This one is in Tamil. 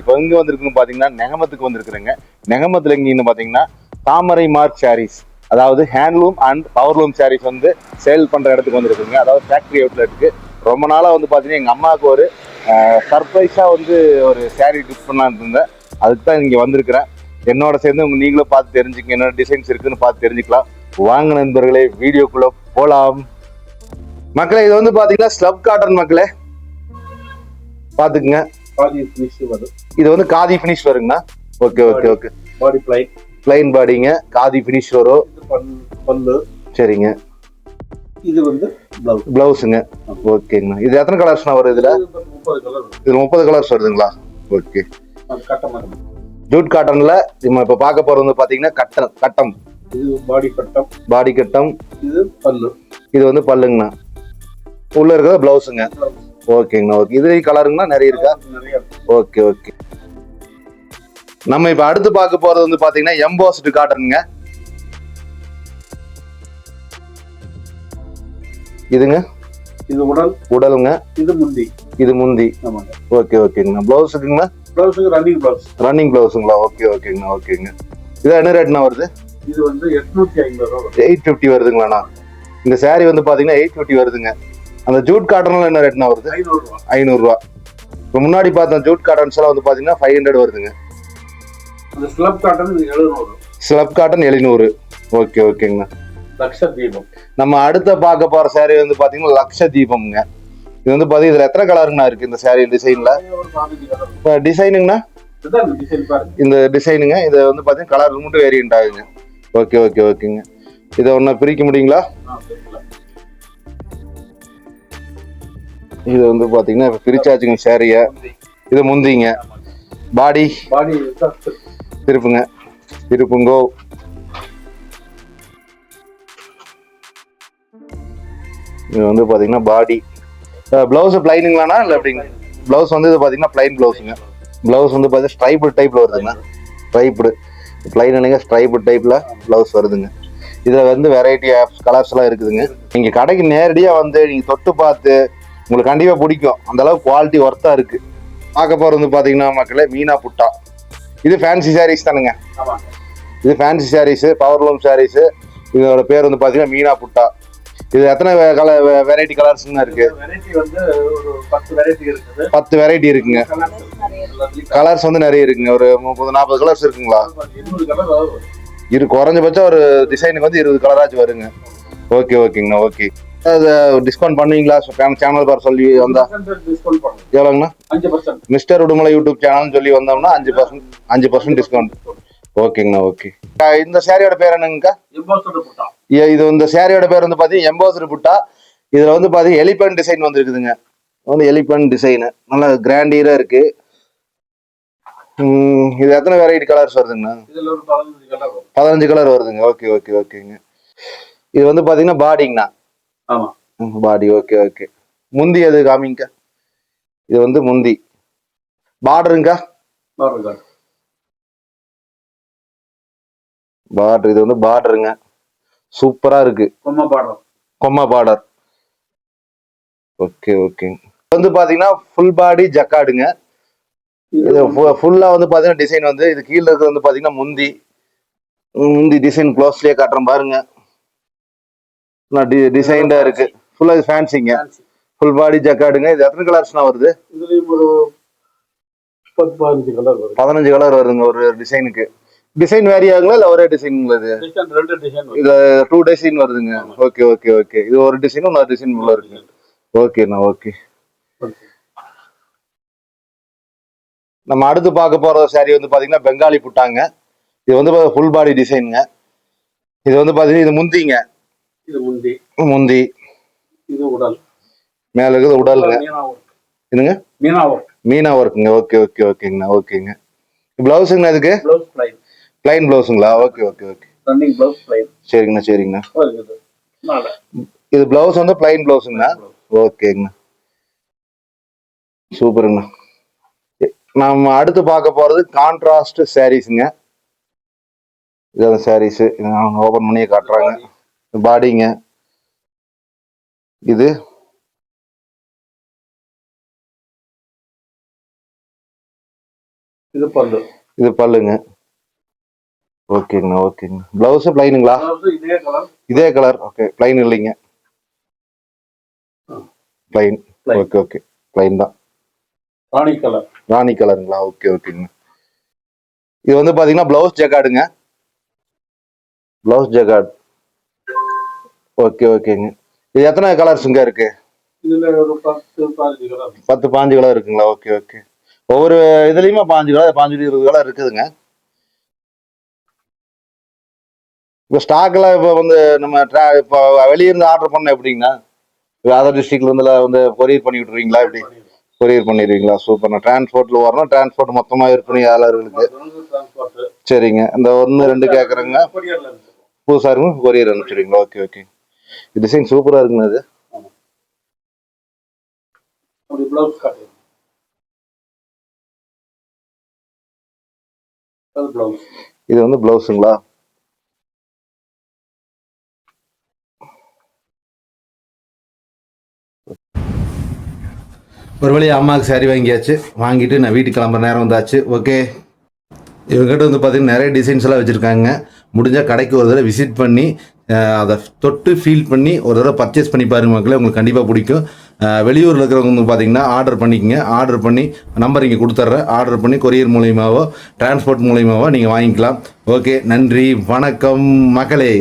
இப்போ எங்க வந்திருக்குன்னு பாத்தீங்கன்னா நெகமத்துக்கு வந்திருக்குறேங்க. நெகமத்துல எங்கன்னு பாத்தீங்கன்னா தாமரை மார்க் சாரீஸ் அதாவது ஹேண்ட்லூம் அண்ட் பவர்லூம் சாரீஸ் வந்து சேல் பண்ற இடத்துக்கு வந்திருக்குங்க. அதாவது ஃபேக்டரி அவுட்லெட்டுக்கு ரொம்ப நாளா வந்து பாத்தீங்கன்னா எங்க அம்மாவுக்கு ஒரு சர்ப்ரைஸா வந்து ஒரு சாரீ கிஃப்ட் பண்ணலான்னு இருந்தேன். அதுக்கு தான் இங்க வந்திருக்கிறேன். என்னோட சேர்ந்து உங்க நீங்களும் பார்த்து தெரிஞ்சுக்க என்ன டிசைன்ஸ் இருக்குன்னு பார்த்து தெரிஞ்சுக்கலாம். வாங்க நண்பர்களே வீடியோக்குள்ள போலாம். மக்களே இது வந்து பாத்தீங்கன்னா ஸ்லப் காட்டன் மக்களே. பாத்துக்குங்க வரும். இது வந்து khadi finish வருங்கண்ணா. Okay okay okay body plain plain பாடிங்க khadi finish வரும். பல்லு. சரிங்க. இது வந்து பிளவுஸ் பிளவுஸுங்க ஓகேங்கண்ணா இது எத்தனை கலர்ஸ்ண்ணா வரும் இதுல? இது முப்பது கலர்ஸ் வருதுங்களா? ஓகே ஜூட் காட்டன்ல நம்ம இப்ப பார்க்க போறது வந்து பாத்தீங்கன்னா கட்டம் கட்டம். இது பாடி கட்டம். பாடி கட்டம். இது பல்லு. இது வந்து பல்லுங்கண்ணா. உள்ள இருக்கிறது பிளவுஸுங்க ஓகேங்கண்ணா ஓகே. இது கலருங்கண்ணா நிறைய இருக்கா. Okay okay. நம்ம இப்ப அடுத்து பார்க்க போறது வந்து பாத்தீங்கன்னா எம்போஸ்டு காட்டனுங்க இதுங்க? இது உடல். உடலுங்க. இது முந்தி. இது முந்தி. ஆமாங்க. ஓகே ஓகேங்கண்ணா. பிளவுஸுக்குங்கண்ணா பிளவுஸுக்கு ரன்னிங் பிளவுஸ் ரன்னிங் பிளவுஸுங்களா ஓகே ஓகேங்கண்ணா ஓகேங்க. இது என்ன ரேட்னா வருது? இது வந்து எட்நூத்தி ஐம்பது ரூபா எயிட் ஃபிஃப்டி வருதுங்களாண்ணா. இந்த saree வந்து பாத்தீங்கன்னா எயிட் ஃபிஃப்டி வருதுங்க. அந்த ஜூட் காட்டன்ல என்ன ரேட்னா வருது? ஐநூறு ஐநூறுரூவா இப்போ முன்னாடி பார்த்த ஜூட் காட்டன்ஸ் எல்லாம் வந்து பாத்தீங்கன்னா ஃபைவ் ஹண்ட்ரட் வருதுங்க. ஸ்லப் காட்டன் எழுநூறு. ஸ்லப் காட்டன் எழுநூறு. ஓகே ஓகேங்கண்ணா லக்ஷ தீபம். நம்ம அடுத்த பார்க்க போற saree வந்து பாத்தீங்கன்னா லக்ஷ தீபம்ங்க. இது வந்து பாத்தீங்கன்னா இதுல எத்தனை கலருங்கண்ணா இருக்கு இந்த saree டிசைன்ல. டிசைனுங்கண்ணா இந்த டிசைனுங்க இது வந்து பாத்தீங்கன்னா கலர் மட்டும் வேரியன்ட் ஆகுங்க. ஓகே ஓகே ஓகேங்க இதை ஒன்று பிரிக்க முடியுங்களா? இது வந்து பாத்தீங்கன்னா இப்போ பிரிச்சாச்சுங்க சேரிய இது முந்திங்க. பாடி. பாடி திருப்புங்க. திருப்புங்கோ. இது வந்து பாத்தீங்கன்னா பாடி. பிளவுஸ் பிளைனுங்களாண்ணா இல்லை எப்படிங்க பிளவுஸ் வந்து இது பாத்தீங்கன்னா பிளைன் பிளவுஸுங்க பிளவுஸ் வந்து பார்த்தீங்கன்னா ஸ்ட்ரைப்பு டைப்ல வருதுங்க. ஸ்ட்ரைப்டு பிளைன் இல்லைங்க ஸ்ட்ரைப்பு டைப்ல பிளவுஸ் வருதுங்க. இதுல வந்து வெரைட்டி ஆஃப் கலர்ஸ் எல்லாம் இருக்குதுங்க. நீங்க கடைக்கு நேரடியா வந்து நீங்க தொட்டு பார்த்து உங்களுக்கு கண்டிப்பாக பிடிக்கும். அந்த குவாலிட்டி ஒர்த்தா இருக்கு. பார்க்க போறது வந்து பார்த்தீங்கன்னா மக்களே மீனா புட்டா. இது ஃபேன்சி சாரீஸ் தானுங்க. இது ஃபேன்சி சாரீஸ் பவர்லூம் சாரீஸு இதோட பேர் வந்து பார்த்தீங்கன்னா மீனா புட்டா. இது எத்தனை கலர் வெரைட்டி கலர்ஸ்ங்க இருக்கு? வெரைட்டி வந்து ஒரு பத்து வெரைட்டி இருக்குது பத்து வெரைட்டி இருக்குங்க. கலர்ஸ் வந்து நிறைய இருக்குங்க. ஒரு முப்பது நாற்பது கலர்ஸ் இருக்குங்களா? இரு குறைஞ்சபட்சம் ஒரு டிசைனுக்கு வந்து இருபது கலராச்சும் வருங்க. ஓகே ஓகேங்கண்ணா ஓகே டிஸ்கவுண்ட் பண்ணுவீங்களா? சேனல் பார் சொல்லி வந்தா எவ்வளோங்கண்ணா? மிஸ்டர் உடுமலை யூடியூப் சேனல்னு சொல்லி வந்தோம்னா அஞ்சு பர்சன்ட் அஞ்சு பர்சன்ட் டிஸ்கவுண்ட் ஓகேங்கண்ணா ஓகே. இந்த சாரியோட பேர் என்னங்கக்கா? இது இந்த சாரியோட பேர் வந்து பார்த்தீங்கன்னா எம்போசர் புட்டா. இதில் வந்து பார்த்தீங்கன்னா எலிபென்ட் டிசைன் வந்துருக்குதுங்க. வந்து எலிபென்ட் டிசைனு நல்லா கிராண்டியராக இருக்கு. இது எத்தனை வெரைட்டி கலர்ஸ் வருதுங்கண்ணா? பதினஞ்சு கலர் வருதுங்க. ஓகே ஓகே ஓகேங்க. இது வந்து பார்த்தீங்கன்னா பாடிங்கண்ணா ஆமா. Body okay okay. முந்தி அது காமிங்கக்கா இது வந்து முந்தி. பார்டருங்கக்கா பார்டர் இது வந்து பார்டருங்க. சூப்பராக இருக்கு. கொம்மா பாடுறோம் கொம்மா பார்டர். ஓகே ஓகேங்க வந்து பார்த்தீங்கன்னா ஃபுல் பாடி ஜக்காடுங்க. இது ஃபுல்லா வந்து பாத்தீங்கன்னா டிசைன் வந்து இது கீழ இருக்கிறது வந்து பாத்தீங்கன்னா முந்தி. முந்தி டிசைன் க்ளோஸ்லயே காட்டுறேன் பாருங்க. டிசைன்டா இருக்கு. ஃபுல்லா இது ஃபேன்சிங்க ஃபுல் பாடி ஜக்காடுங்க இது எத்தனை கலர்ஸ்னா வருது? இதுலயும் ஒரு பதினஞ்சு கலர் வரும் பதினஞ்சு கலர் வருதுங்க ஒரு டிசைனுக்கு டிசைன் வேரி ஆகுங்களா இல்ல ஒரே டிசைனுங்களா இது? டிசைன் ரெண்டு டிசைன் வரும் இது டூ டிசைன் வருதுங்க. ஓகே ஓகே ஓகே இது ஒரு டிசைன் இன்னொரு டிசைன் உள்ள இருக்கு. ஓகேண்ணா ஓகே நம்ம அடுத்து பார்க்க போற saree வந்து பாத்தீங்கன்னா பெங்காலி புட்டாங்க. இது வந்து ஃபுல் பாடி டிசைனுங்க இது வந்து பாத்தீங்கன்னா இது முந்திங்க. இது முந்தி. முந்தி. இது உடல். மேல இருக்குது உடலுங்க என்னங்க? மீனா ஒர்க் மீனா ஒர்க்குங்க ஓகே ஓகே ஓகேங்கண்ணா. ஓகேங்க. பிளவுஸுங்கண்ணா இதுக்கு? Blouse plain plain பிளவுஸுங்களா okay okay okay. Running blouse plain சரிங்கண்ணா சரிங்கண்ணா. இது பிளவுஸ் வந்து பிளைன் பிளவுஸுங்கண்ணா ஓகேங்கண்ணா. சூப்பருங்கண்ணா. நம்ம அடுத்து பார்க்க போறது கான்ட்ராஸ்ட் சாரீஸுங்க இதான் சாரீஸ் அவங்க ஓபன் பண்ணி காட்டுறாங்க. பாடிங்க. இது இது பல்லு. இது பல்லுங்க. ஓகேங்கண்ணா ஓகேங்க பிளவுஸ் பிளைனுங்களா இதே கலர் இதே கலர் ஓகே பிளைன் இல்லைங்க பிளைன். ஓகே ஓகே பிளைன் தான் ராணி கலர் ராணி கலருங்களா ஓகே ஓகேங்க இது வந்து பாத்தீங்கன்னா பிளவுஸ் ஜக்காடுங்க பிளவுஸ் ஜக்காட் ஓகே ஓகேங்க. இது எத்தனை கலர்ஸுங்க இருக்கு? பத்து பாஞ்சு கலர் இருக்குங்களா? Okay okay. ஒவ்வொரு இதுலயுமே பாஞ்சு கலர் பாஞ்சு இருபது கலர் இருக்குதுங்க. இப்போ ஸ்டாக்ல இப்போ வந்து நம்ம ட்ரா இப்போ வெளியிருந்து ஆர்டர் பண்ண எப்படிங்கண்ணா? அதர் டிஸ்ட்ரிக்ட்ல இருந்து வந்து கொரியர் பண்ணி விட்டுருவீங்களா எப்படி? கொரியர் பண்ணிடுவீங்களா? சூப்பர்ண்ணா டிரான்ஸ்போர்ட்ல வரணும். டிரான்ஸ்போர்ட் மொத்தமா விற்பனையாளர்களுக்கு டிரான்ஸ்போர்ட் சரிங்க. இந்த ஒன்று ரெண்டு கேட்குறேங்க புதுசாக இருக்கும் கொரியர் அனுப்பிச்சிடுவீங்களா? Okay okay. டிசைன் சூப்பராக இருக்குங்க அது. இது வந்து பிளவுஸுங்களா ஒரு வழி அம்மாவுக்கு சாரி வாங்கியாச்சு. வாங்கிட்டு நான் வீட்டுக்கு கிளம்புற நேரம் வந்தாச்சு. ஓகே இவங்ககிட்ட வந்து பார்த்தீங்கன்னா நிறைய டிசைன்ஸ் எல்லாம் வச்சுருக்காங்க. முடிஞ்சால் கடைக்கு ஒரு தடவை விசிட் பண்ணி அதை தொட்டு ஃபீல் பண்ணி ஒரு தடவை பர்ச்சேஸ் பண்ணி பாருங்க மக்களே உங்களுக்கு கண்டிப்பாக பிடிக்கும். வெளியூரில் இருக்கிறவங்க வந்து பார்த்தீங்கன்னா ஆர்டர் பண்ணிக்கங்க. ஆர்டர் பண்ணி நம்பர் இங்கே கொடுத்துட்றேன் ஆர்டர் பண்ணி கொரியர் மூலியமாகவோ டிரான்ஸ்போர்ட் மூலியமாகவோ நீங்கள் வாங்கிக்கலாம். ஓகே நன்றி வணக்கம் மகளே